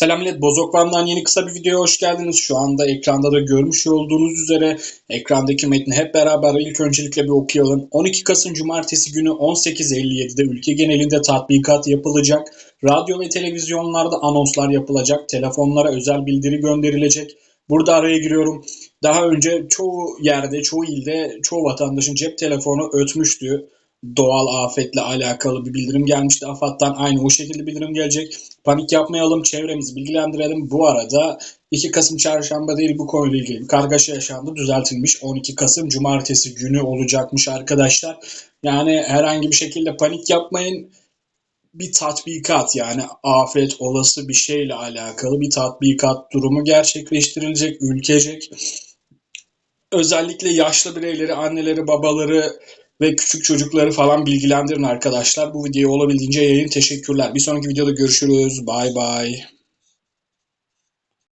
Selam millet, Bozokvan'dan yeni kısa bir videoya hoş geldiniz. Şu anda ekranda da görmüş olduğunuz üzere ekrandaki metni hep beraber ilk öncelikle bir okuyalım. 12 Kasım Cumartesi günü 18.57'de ülke genelinde tatbikat yapılacak. Radyo ve televizyonlarda anonslar yapılacak. Telefonlara özel bildiri gönderilecek. Burada araya giriyorum. Daha önce çoğu yerde, çoğu ilde, çoğu vatandaşın cep telefonu ötmüştü doğal afetle alakalı bir bildirim gelmişti. AFAD'dan aynı o şekilde bildirim gelecek. Panik yapmayalım, çevremizi bilgilendirelim. Bu arada 2 Kasım çarşamba değil bu konuyla ilgili kargaşa yaşandı. Düzeltilmiş 12 Kasım cumartesi günü olacakmış arkadaşlar. Yani herhangi bir şekilde panik yapmayın. Bir tatbikat yani afet olası bir şeyle alakalı bir tatbikat durumu gerçekleştirilecek ülkecek. Özellikle yaşlı bireyleri, anneleri, babaları ve küçük çocukları falan bilgilendirin arkadaşlar. Bu videoyu olabildiğince yayın. Teşekkürler. Bir sonraki videoda görüşürüz. Bay bay.